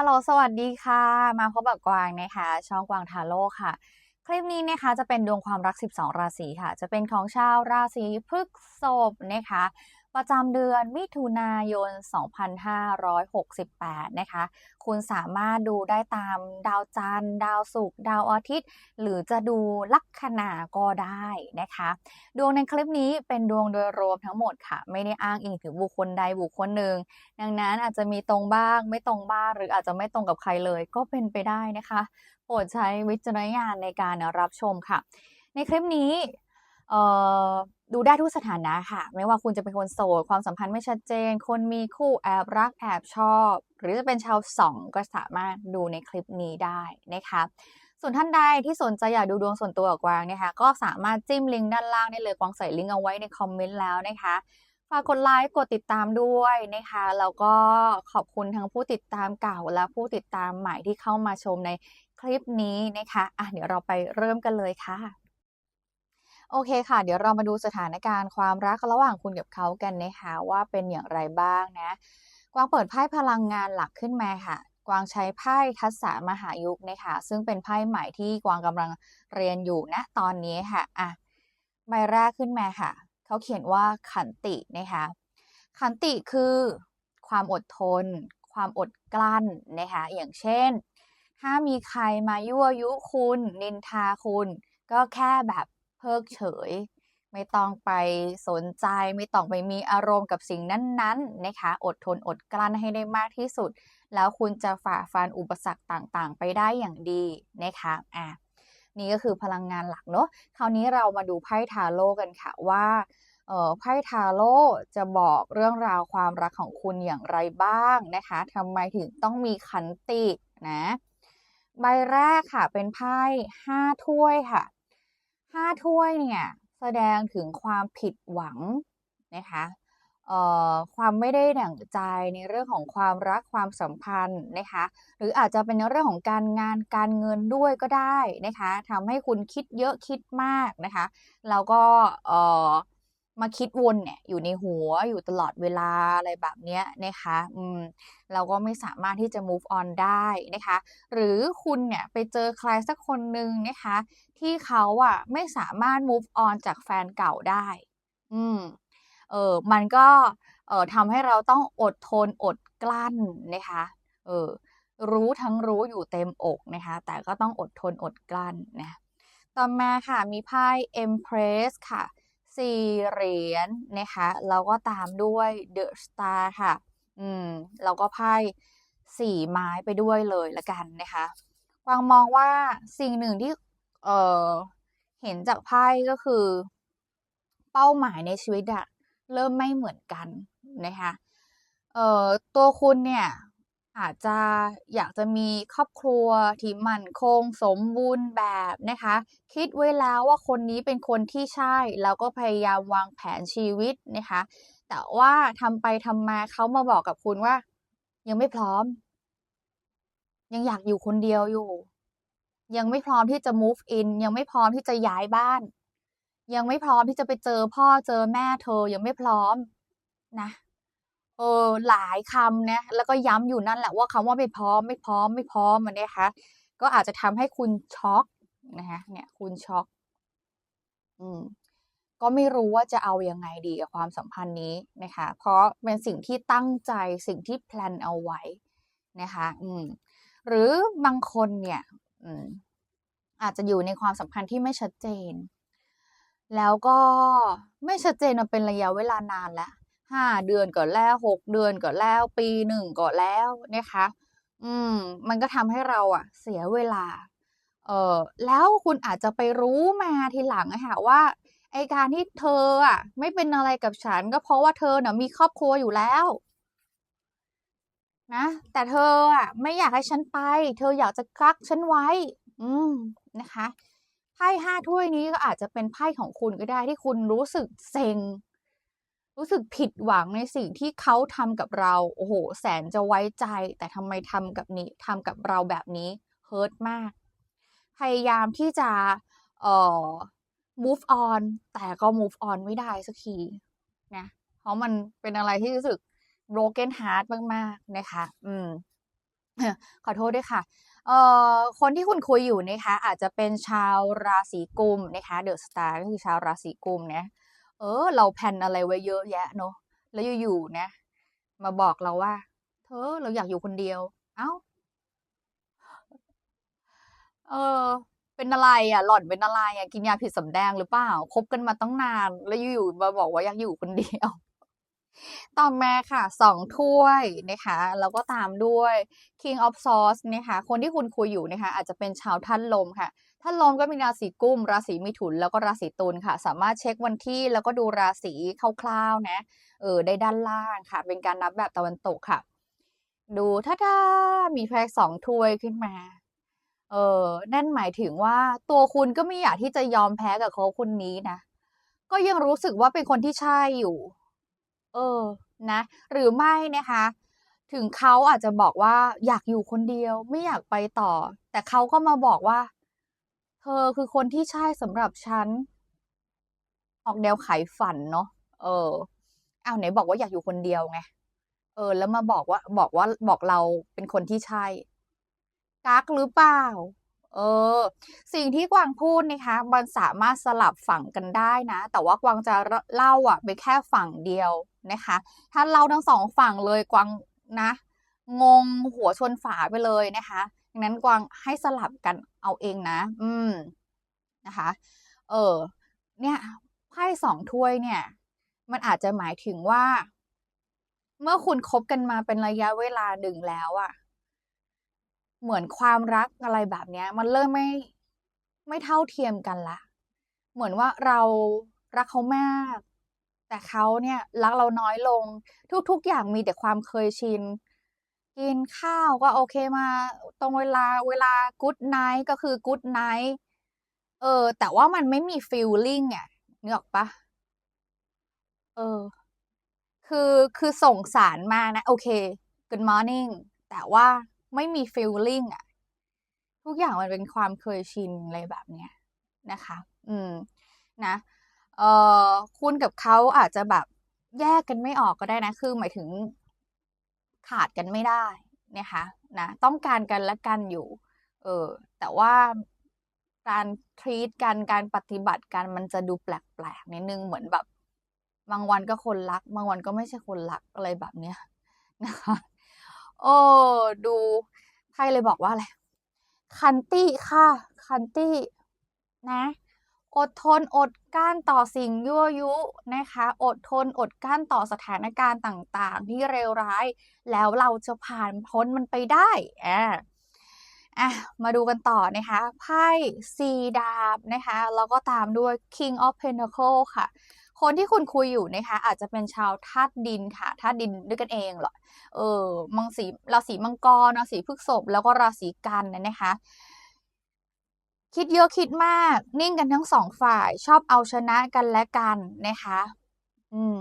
ฮัลโหลสวัสดีค่ะ มาพบกับกวางนะคะ ช่องกวางทาโร่ค่ะ คลิปนี้นะคะจะเป็นดวงความรัก 12 ราศีค่ะ จะเป็นของชาวราศีพฤษภนะคะ ประจำเดือนมิถุนายน 2568 นะคะ คุณสามารถดูได้ตามดาวจันทร์ ดาวศุกร์ดาวอาทิตย์ หรือจะดูลัคนาก็ได้นะคะ ดวงในคลิปนี้เป็นดวงโดยรวมทั้งหมดค่ะ ไม่ได้อ้างอิงถึงบุคคลใดบุคคลหนึ่ง ดังนั้นอาจจะมีตรงบ้าง ไม่ตรงบ้าง หรืออาจจะไม่ตรงกับใครเลย ก็เป็นไปได้นะคะ โปรดใช้วิจารณญาณในการรับชมค่ะ ในคลิปนี้ ดูได้ทุกสถานะค่ะ ไม่ว่าคุณจะเป็นคนโสด ความสัมพันธ์ไม่ชัดเจน คนมีคู่แอบรักแอบชอบ หรือจะเป็นชาวสองก็สามารถดูในคลิปนี้ได้นะคะส่วนท่านใดที่สนใจอยากดูดวงส่วนตัวกวางนะคะก็สามารถจิ้มลิงก์ด้านล่างได้เลยกวางใส่ลิงก์เอาไว้ในคอมเมนต์แล้วนะคะฝากกดไลค์กดติดตามด้วยนะคะแล้วก็ขอบคุณทั้งผู้ติดตามเก่าและผู้ติดตามใหม่ที่เข้ามาชมในคลิปนี้นะคะอะเดี๋ยวเราไปเริ่มกันเลยค่ะ โอเคค่ะ เดี๋ยวเรามาดูสถานการณ์ความรักระหว่างคุณกับเขากันนะคะว่าเป็นอย่างไรบ้างนะ กวางเปิดไพ่พลังงานหลักขึ้นมาค่ะ กวางใช้ไพ่ทัศามหายุกนะคะซึ่งเป็นไพ่ใหม่ที่กวางกำลังเรียนอยู่นะตอนนี้ค่ะอะใบแรกขึ้นมาค่ะ เขาเขียนว่าขันตินะคะขันติคือความอดทน ความอดกลั้นนะคะอย่างเช่น ถ้ามีใครมายั่วยุคุณ นินทาคุณ ก็แค่แบบ เพิกเฉย ไม่ต้องไปสนใจ ไม่ต้องไปมีอารมณ์กับสิ่งนั้นๆนะคะอดทนอดกลั้นให้ได้มากที่สุด แล้วคุณจะฝ่าฟันอุปสรรคต่างๆ ไปได้อย่างดีนะคะอะนี่ก็คือพลังงานหลักเนาะคราวนี้เรามาดูไพ่ทาโร่กันค่ะว่าเอ่อไพ่ทาโร่จะบอกเรื่องราวความรักของคุณอย่างไรบ้างนะคะทำไมถึงต้องมีขันตินะ ใบแรกค่ะเป็นไพ่ห้าถ้วยค่ะ ห้าถ้วยเนี่ยแสดงถึงความผิดหวังนะคะเอ่อความไม่ได้ดั่งใจในเรื่องของความรักความสัมพันธ์นะคะหรืออาจจะเป็นในเรื่องของการงานการเงินด้วยก็ได้นะคะทำให้คุณคิดเยอะคิดมากนะคะแล้วก็เอ่อ มาคิดวนเนี่ยอยู่ในหัวอยู่ตลอดเวลาอะไรแบบเนี้ยนะคะอืมเราก็ไม่สามารถที่จะ move on ได้นะคะ หรือคุณเนี่ยไปเจอใครสักคนหนึ่งนะคะ ที่เขาอะไม่สามารถ move on จากแฟนเก่าได้ อืมเออมันก็เอ่อทำให้เราต้องอดทนอดกลั้นนะคะเออรู้ทั้งรู้อยู่เต็มอกนะคะ แต่ก็ต้องอดทนอดกลั้นนะต่อมาค่ะมีไพ่ Empress ค่ะ สี่เหรียญนะคะแล้วก็ตามด้วย The Star ค่ะ อืมแล้วก็ไพ่สี่ไม้ไปด้วยเลยละกันนะคะกวางมองว่าสิ่งหนึ่งที่เออเห็นจากไพ่ก็คือ เป้าหมายในชีวิตอะเริ่มไม่เหมือนกันนะคะเอ่อตัวคุณเนี่ย อาจจะอยากจะมีครอบครัวที่มั่นคงสมบูรณ์แบบนะคะ คิดไว้แล้วว่าคนนี้เป็นคนที่ใช่ แล้วก็พยายามวางแผนชีวิตนะคะ แต่ว่าทำไปทำมาเขามาบอกกับคุณว่า ยังไม่พร้อม ยังอยากอยู่คนเดียวอยู่ ยังไม่พร้อมที่จะ move in ยังไม่พร้อมที่จะย้ายบ้าน ยังไม่พร้อมที่จะไปเจอพ่อเจอแม่เธอยังไม่พร้อมนะ เออหลายคำนะแล้วก็ย้ำอยู่นั่นแหละว่าคำว่าไม่พร้อมไม่พร้อมไม่พร้อมมันเนี่ยคะก็อาจจะทำให้คุณช็อกนะคะเนี่ยคุณช็อก อืมก็ไม่รู้ว่าจะเอายังไงดีกับความสัมพันธ์นี้นะคะ เพราะเป็นสิ่งที่ตั้งใจสิ่งที่แพลนเอาไว้นะคะ อืม หรือบางคนเนี่ย อืม อาจจะอยู่ในความสัมพันธ์ที่ไม่ชัดเจน แล้วก็ไม่ชัดเจนมาเป็นระยะเวลานานแล้ว ห้าเดือนก็แล้วหกเดือนก็แล้ว ปีหนึ่งก็แล้วนะคะ อืม มันก็ทำให้เราอะเสียเวลา เออแล้วคุณอาจจะไปรู้มาทีหลังอะค่ะว่าไอการที่เธออะไม่เป็นอะไรกับฉันก็เพราะว่าเธอเน่ะมีครอบครัวอยู่แล้วนะแต่เธออะไม่อยากให้ฉันไป เธออยากจะกักฉันไว้ อืมนะคะไพ่ห้าถ้วยนี้ก็อาจจะเป็นไพ่ของคุณก็ได้ที่คุณรู้สึกเซ็ง รู้สึกผิดหวังในสิ่งที่เขาทำกับเรา โอ้โห แสนจะไว้ใจ แต่ทำไมทำกับนี้ทำกับเราแบบนี้เฮิร์ตมาก พยายามที่จะเอ่อ move on แต่ก็ move on ไม่ได้สักทีนะ เพราะมันเป็นอะไรที่รู้สึก broken heart มากๆนะคะ อืม ขอโทษด้วยค่ะ เอ่อ คนที่คุณคุยอยู่นะคะ อาจจะเป็นชาวราศีกุมนะคะ เดอะสตาร์ก็คือชาวราศีกุมนะ เออ เราแพนอะไรไว้เยอะแยะเนาะแล้วอยู่ๆนะมาบอกเราว่า เธอเราอยากอยู่คนเดียว เอ้า เออ เป็นอะไรอะหล่อนเป็นอะไรอะกินยาผิดสำแดงหรือเปล่าคบกันมาตั้งนาน แล้วอยู่ๆมาบอกว่าอยากอยู่คนเดียว ต่อมาค่ะสองถ้วยนะคะแล้วก็ตามด้วย King of Swords นะคะ คนที่คุณคุยอยู่นะคะ อาจจะเป็นชาวท่านลมค่ะ ท่านลมก็มีราศีกุม ราศีมิถุน แล้วก็ราศีตุลค่ะ สามารถเช็ควันที่แล้วก็ดูราศีคร่าวๆนะ เออได้ด้านล่างค่ะ เป็นการนับแบบตะวันตกค่ะ ดูถ้าถ้ามีแพรสองถ้วยขึ้นมา เออนั่นหมายถึงว่าตัวคุณก็ไม่อยากที่จะยอมแพ้กับเขาคนนี้นะ ก็ยังรู้สึกว่าเป็นคนที่ใช่อยู่ เออ นะ หรือไม่นะคะถึงเขาอาจจะบอกว่าอยากอยู่คนเดียว ไม่อยากไปต่อ แต่เขาก็มาบอกว่า เธอคือคนที่ใช่สำหรับฉัน ออกแนวขายฝันเนาะเอออ้าวไหนบอกว่าอยากอยู่คนเดียวไงเออ แล้วมาบอกว่าบอกว่าบอกเราเป็นคนที่ใช่กักหรือเปล่า เออ สิ่งที่กวางพูดนะคะ มันสามารถสลับฝั่งกันได้นะ แต่ว่ากวางจะเล่าอะไปแค่ฝั่งเดียวนะคะ ถ้าเล่าทั้งสองฝั่งเลยกวางนะ งงหัวชนฝาไปเลยนะคะ ดังนั้นกวางให้สลับกันเอาเองนะ อืมนะคะ เออ เนี่ยไพ่สองถ้วยเนี่ย มันอาจจะหมายถึงว่า เมื่อคุณคบกันมาเป็นระยะเวลาหนึ่งแล้วอะเหมือนความรักอะไรแบบเนี้ย มันเริ่มไม่ไม่เท่าเทียมกันละ เหมือนว่าเรารักเขามาก แต่เขาเนี่ย รักเราน้อยลง ทุก ๆ อย่างมีแต่ความเคยชิน กินข้าวก็โอเคมา ตรงเวลาเวลากู๊ดไนท์ก็คือกู๊ดไนท์เออ แต่ว่ามันไม่มีฟีลลิ่งอะนึกออกปะเออ คือคือส่งสารมานะ โอเค good morning แต่ว่าไม่มี feeling อะ ทุกอย่างมันเป็นความเคยชินอะไรแบบเนี้ยนะคะ อืม นะ เออคุณกับเขาอาจจะแบบแยกกันไม่ออกก็ได้นะ คือหมายถึง ขาดกันไม่ได้นะคะนะต้องการกันและกันอยู่ เออแต่ว่าการทรีตกันการปฏิบัติกันมันจะดูแปลกๆนิดนึงเหมือนแบบ บางวันก็คนรัก บางวันก็ไม่ใช่คนรักอะไรแบบเนี้ยนะคะโอ้ดูไพ่เลยบอกว่าอะไรคันตี้ค่ะ คันตี้นะ อดทนอดกั้นต่อสิ่งยั่วยุนะคะ อดทนอดกั้นต่อสถานการณ์ต่างๆ ที่เลวร้าย แล้วเราจะผ่านพ้นมันไปได้อ่าอะมาดูกันต่อนะคะไพ่สีดาบนะคะแล้วก็ตามด้วย King of Pentacle ค่ะ คนที่คุณคุยอยู่นะคะ อาจจะเป็นชาวธาตุดินค่ะธาตุดินด้วยกันเองเหรอเออมังสีราศีมังกรราศีพฤษภแล้วก็ราศีกันนะคะ คิดเยอะคิดมาก นิ่งกันทั้งสองฝ่าย ชอบเอาชนะกันและกันนะคะ อืม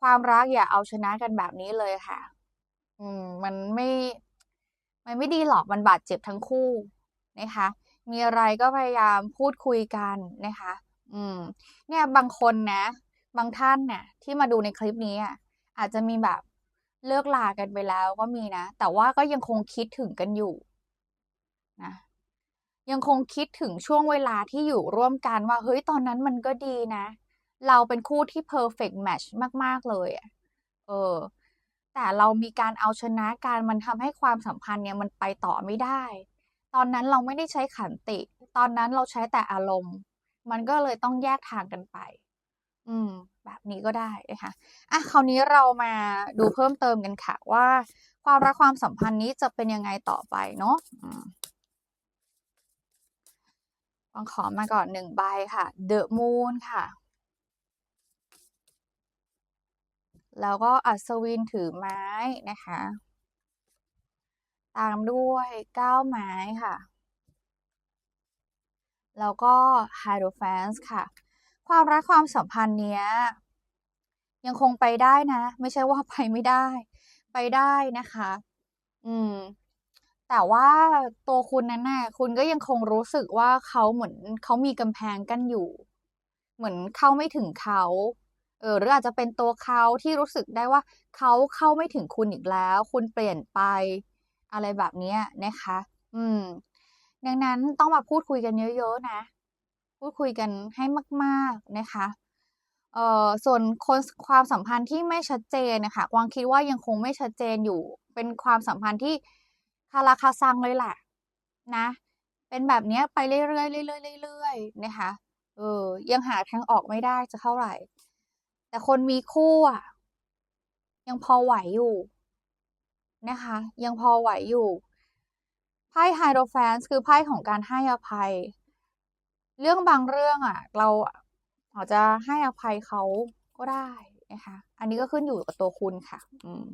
ความรักอย่าเอาชนะกันแบบนี้เลยค่ะ อืม มันไม่ มันไม่ดีหรอกมันบาดเจ็บทั้งคู่นะคะ มีอะไรก็พยายามพูดคุยกันนะคะ อืม เนี่ยบางคนนะ บางท่านเนี่ยที่มาดูในคลิปนี้อะอาจจะมีแบบเลิกลากันไปแล้วก็มีนะ แต่ว่าก็ยังคงคิดถึงกันอยู่นะ ยังคงคิดถึงช่วงเวลาที่อยู่ร่วมกันว่า เฮ้ยตอนนั้นมันก็ดีนะ เราเป็นคู่ที่ perfect match มาก ๆ เลยอะเออ แต่เรามีการเอาชนะกันมันทำให้ความสัมพันธ์เนี่ยมันไปต่อไม่ได้ ตอนนั้นเราไม่ได้ใช้ขันติ ตอนนั้นเราใช้แต่อารมณ์ มันก็เลยต้องแยกทางกันไป อืม แบบนี้ก็ได้นะคะอะคราวนี้เรามาดูเพิ่มเติมกันค่ะว่า ความรักความสัมพันธ์นี้จะเป็นยังไงต่อไปเนาะ องขอมาก่อนหนึ่งใบค่ะ The Moon ค่ะ แล้วก็อัศวินถือไม้นะคะ ตามด้วยเก้าไม้ค่ะ แล้วก็ Hierophant ค่ะ ความรักความสัมพันธ์เนี้ย ยังคงไปได้นะ ไม่ใช่ว่าไปไม่ได้ ไปได้นะคะ อืม แต่ว่าตัวคุณนั้นน่ะคุณก็ยังคงรู้สึกว่าเขาเหมือนเขามีกำแพงกั้นอยู่ เหมือนเข้าไม่ถึงเขาเออหรืออาจจะเป็นตัวเขาที่รู้สึกได้ว่าเขาเข้าไม่ถึงคุณอีกแล้ว คุณเปลี่ยนไปอะไรแบบนี้นะคะ อืม ดังนั้นต้องมาพูดคุยกันเยอะๆนะ พูดคุยกันให้มากๆนะคะ เอ่อ ส่วนคนความสัมพันธ์ที่ไม่ชัดเจนนะคะกวางคิดว่ายังคงไม่ชัดเจนอยู่ เป็นความสัมพันธ์ที่ คาราคาซังเลยแหละนะ เป็นแบบนี้ไปเรื่อยๆเรื่อยๆเรื่อยๆนะคะเออยังหาทางออกไม่ได้สักเท่าไหร่ แต่คนมีคู่อะ ยังพอไหวอยู่นะคะ ยังพอไหวอยู่ไพ่ Hierophant คือไพ่ของการให้อภัย เรื่องบางเรื่องอะ เราอาจจะให้อภัยเขาก็ได้นะคะ อันนี้ก็ขึ้นอยู่กับตัวคุณค่ะอืม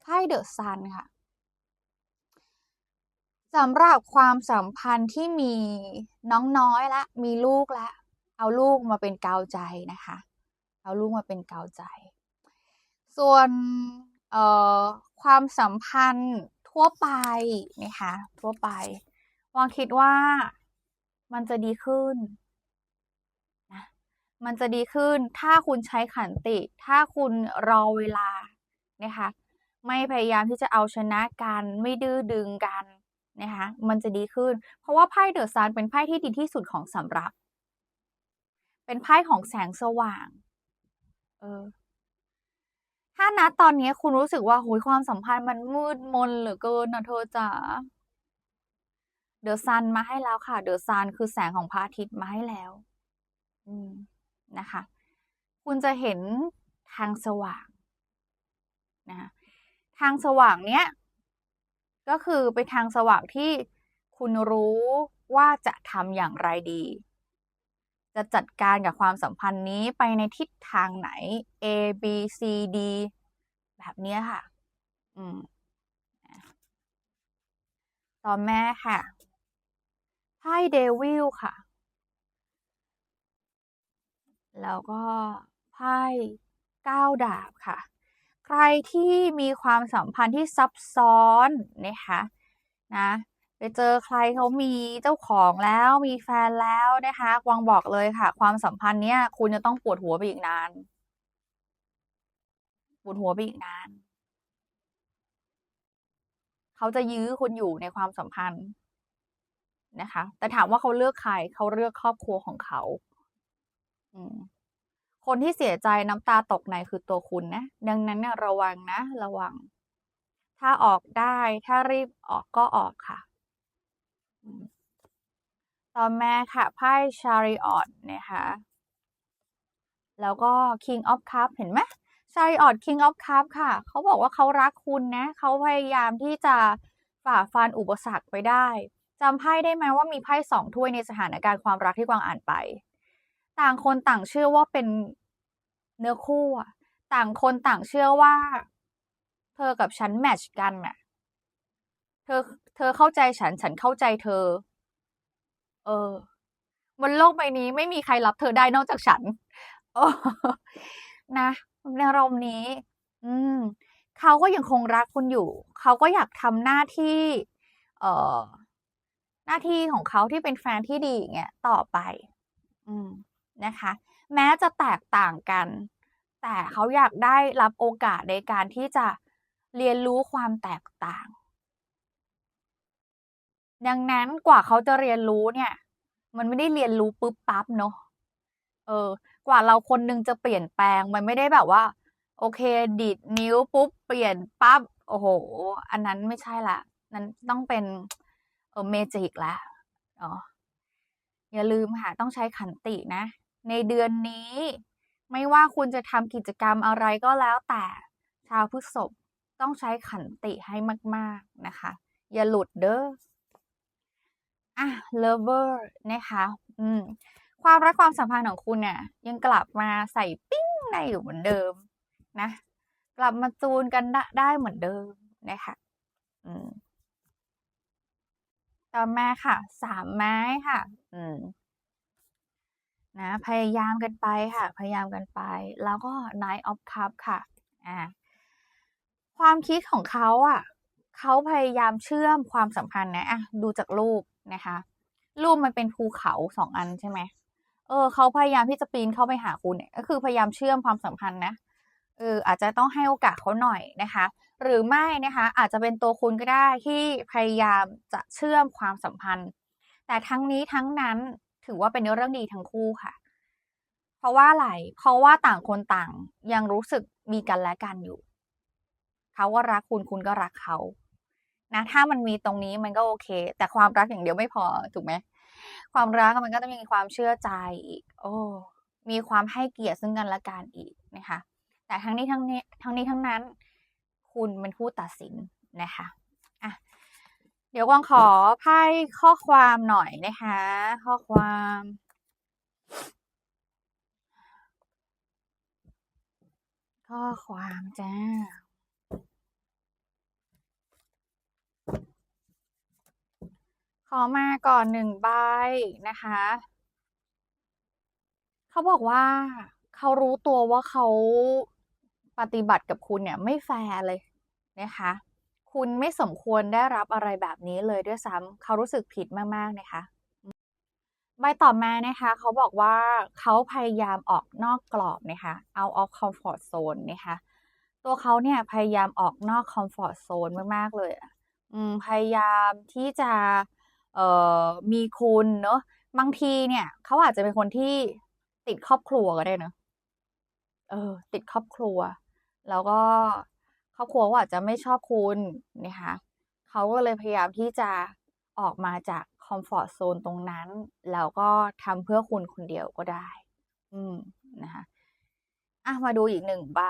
ไพ่ The Sun ค่ะ สำหรับความสัมพันธ์ที่มีน้องน้อยแล้วมีลูกแล้วเอาลูกมาเป็นกาวใจนะคะ เอาลูกมาเป็นกาวใจ ส่วนเอ่อความสัมพันธ์ทั่วไปนะคะทั่วไปวางคิดว่ามันจะดีขึ้นนะมันจะดีขึ้นถ้าคุณใช้ขันติ ถ้าคุณรอเวลานะคะ ไม่พยายามที่จะเอาชนะกัน ไม่ดื้อดึงกัน นะคะมันจะดีขึ้น เพราะว่าไพ่ The Sun เป็นไพ่ที่ดีที่สุดของสำรับ เป็นไพ่ของแสงสว่าง เออ ถ้าณตอนนี้คุณรู้สึกว่าโอ้โฮความสัมพันธ์มันมืดมนเหลือเกินนะเธอจ๋า The Sun มาให้แล้วค่ะ The Sun คือแสงของพระอาทิตย์มาให้แล้ว อืมนะคะ คุณจะเห็นทางสว่าง นะคะทางสว่างเนี้ย ก็คือเป็นทางสว่างที่คุณรู้ว่าจะทำอย่างไรดี จะจัดการกับความสัมพันธ์นี้ไปในทิศทางไหน A B C D แบบนี้ค่ะ อืมอาต่อมาค่ะไพ่ Devil ค่ะ แล้วก็ไพ่9ดาบค่ะ ใครที่มีความสัมพันธ์ที่ซับซ้อนนะคะนะไปเจอใครเขามีเจ้าของแล้วมีแฟนแล้วนะคะกวางบอกเลยค่ะ ความสัมพันธ์เนี้ยคุณจะต้องปวดหัวไปอีกนาน ปวดหัวไปอีกนาน เขาจะยื้อคุณอยู่ในความสัมพันธ์นะคะ แต่ถามว่าเขาเลือกใครเขาเลือกครอบครัวของเขา อืม คนที่เสียใจน้ำตาตกในคือตัวคุณนะ ดังนั้นเนี่ยระวังนะ ระวัง ถ้าออกได้ ถ้ารีบออกก็ออกค่ะอืมต่อมาค่ะไพ่ Chariot นะคะแล้วก็ King of Cup เห็นไหม Chariot King of Cup ค่ะ เขาบอกว่าเขารักคุณนะ เขาพยายามที่จะฝ่าฟันอุปสรรคไปได้จำไพ่ได้ไหมว่ามีไพ่2ถ้วยในสถานการณ์ความรักที่กวางอ่านไป ต่างคนต่างเชื่อว่าเป็นเนื้อคู่อะต่างคนต่างเชื่อว่า เธอกับฉันแมตช์กันน่ะเธอ เธอเข้าใจฉัน ฉันเข้าใจเธอ เออบนโลกใบนี้ไม่มีใครรับเธอได้นอกจากฉันเออนะในอารมณ์นี้ อืม เขาก็ยังคงรักคุณอยู่ เขาก็อยากทำหน้าที่ เอ่อ หน้าที่ของเขาที่เป็นแฟนที่ดีเงี้ยต่อไป อืม นะคะ แม้จะแตกต่างกัน แต่เขาอยากได้รับโอกาสในการที่จะเรียนรู้ความแตกต่าง ดังนั้นกว่าเขาจะเรียนรู้เนี่ย มันไม่ได้เรียนรู้ปุ๊บปั๊บเนาะเออ กว่าเราคนหนึ่งจะเปลี่ยนแปลงมันไม่ได้แบบว่า โอเคดีดนิ้วปุ๊บเปลี่ยนปั๊บโอ้โฮอันนั้นไม่ใช่ล้วนั้นต้องเป็นเออเมจิกล้วเนาะอย่าลืมค่ะ ต้องใช้ขันตินะ ในเดือนนี้ ไม่ว่าคุณจะทำกิจกรรมอะไรก็แล้วแต่ชาวพฤษภต้องใช้ขันติให้มาก ๆ นะคะ อย่าหลุดเด้ออะ Lover นะคะ อืม ความรักความสัมพันธ์ของคุณเนี่ยยังกลับมาใส่ปิ๊งได้อยู่เหมือนเดิมนะ กลับมาจูนกันดะได้เหมือนเดิมนะคะ อืม ต่อมาค่ะ3ไม้ค่ะ อืม นะพยายามกันไปค่ะ พยายามกันไป แล้วก็ night of cup ค่ะอาความคิดของเขาอะเขาพยายามเชื่อมความสัมพันธ์นะอะดูจากรูปนะคะ รูปมันเป็นภูเขา2อันใช่ไหมเออเขาพยายามที่จะปีนเข้าไปหาคุณเนี่ยก็คือพยายามเชื่อมความสัมพันธ์นะเอออาจจะต้องให้โอกาสเขาหน่อยนะคะ หรือไม่นะคะ อาจจะเป็นตัวคุณก็ได้ที่พยายามจะเชื่อมความสัมพันธ์ แต่ทั้งนี้ทั้งนั้น ถือว่าเป็นเรื่องดีทั้งคู่ค่ะ เพราะว่าอะไร เพราะว่าต่างคนต่างยังรู้สึกมีกันและกันอยู่ เขาก็รักคุณคุณก็รักเขานะถ้ามันมีตรงนี้มันก็โอเค แต่ความรักอย่างเดียวไม่พอถูกไหมความรักมันก็ต้องมีความเชื่อใจอีก โอ้มีความให้เกียรติซึ่งกันและกันอีกนะคะ แต่ทั้งนี้ทั้งนี้ทั้งนี้ทั้งนั้น คุณเป็นผู้ตัดสินนะคะอะ เดี๋ยวกวางขอไพ่ข้อความหน่อยนะคะ ข้อความข้อความจ้า ขอมาก่อนหนึ่งใบนะคะ เขาบอกว่า เขารู้ตัวว่าเขาปฏิบัติกับคุณเนี่ย ไม่แฟร์เลยนะคะ คุณไม่สมควรได้รับอะไรแบบนี้เลยด้วยซ้ำเขารู้สึกผิดมากๆนะคะใบต่อมานะคะเขาบอกว่าเขาพยายามออกนอกกรอบนะคะ out of comfort zone นะคะตัวเขาเนี่ยพยายามออกนอก comfort zone มากๆเลยอะอืมพยายามที่จะเอ่อมีคุณเนาะบางทีเนี่ยเขาอาจจะเป็นคนที่ติดครอบครัวก็ได้เนาะเออติดครอบครัว แล้วก็ ครอบครัวเขาอาจจะไม่ชอบคุณนะคะเขาก็เลยพยายามที่จะออกมาจากคอมฟอร์ตโซนตรงนั้น แล้วก็ทำเพื่อคุณคนเดียวก็ได้ อืมนะคะอะมาดูอีกหนึ่งใบ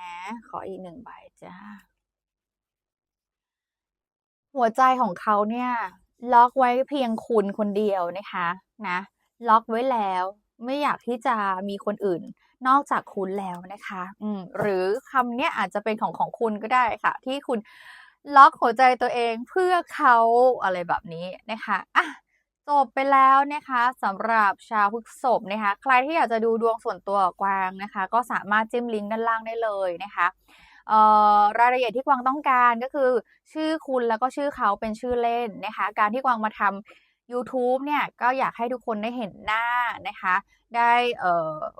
นะ ขออีกหนึ่งใบจ้าหัวใจของเขาเนี่ย ล็อกไว้เพียงคุณคนเดียวนะคะ นะ ล็อกไว้แล้ว ไม่อยากที่จะมีคนอื่นนอกจากคุณแล้วนะคะ อืมหรือคำเนี้ยอาจจะเป็นของของคุณก็ได้ค่ะ ที่คุณล็อกหัวใจตัวเองเพื่อเขาอะไรแบบนี้นะคะอะจบไปแล้วนะคะสำหรับชาวพฤษภนะคะ ใครที่อยากจะดูดวงส่วนตัวกับกวางนะคะ ก็สามารถจิ้มลิงก์ด้านล่างได้เลยนะคะเอ่อรายละเอียดที่กวางต้องการก็คือ ชื่อคุณแล้วก็ชื่อเขาเป็นชื่อเล่นนะคะ การที่กวางมาทำ ยูทูบเนี่ยก็อยากให้ทุกคนได้เห็นหน้านะคะ ได้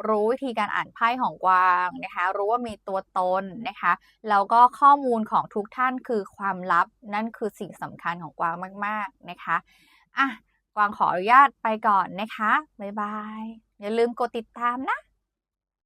รู้วิธีการอ่านไพ่ของกวางนะคะ รู้ว่ามีตัวตนนะคะแล้วก็ข้อมูลของทุกท่านคือความลับนั่นคือสิ่งสำคัญของกวางมาก ๆนะคะอะกวางขออนุญาตไปก่อนนะคะบ๊ายบายอย่าลืมกดติดตามนะ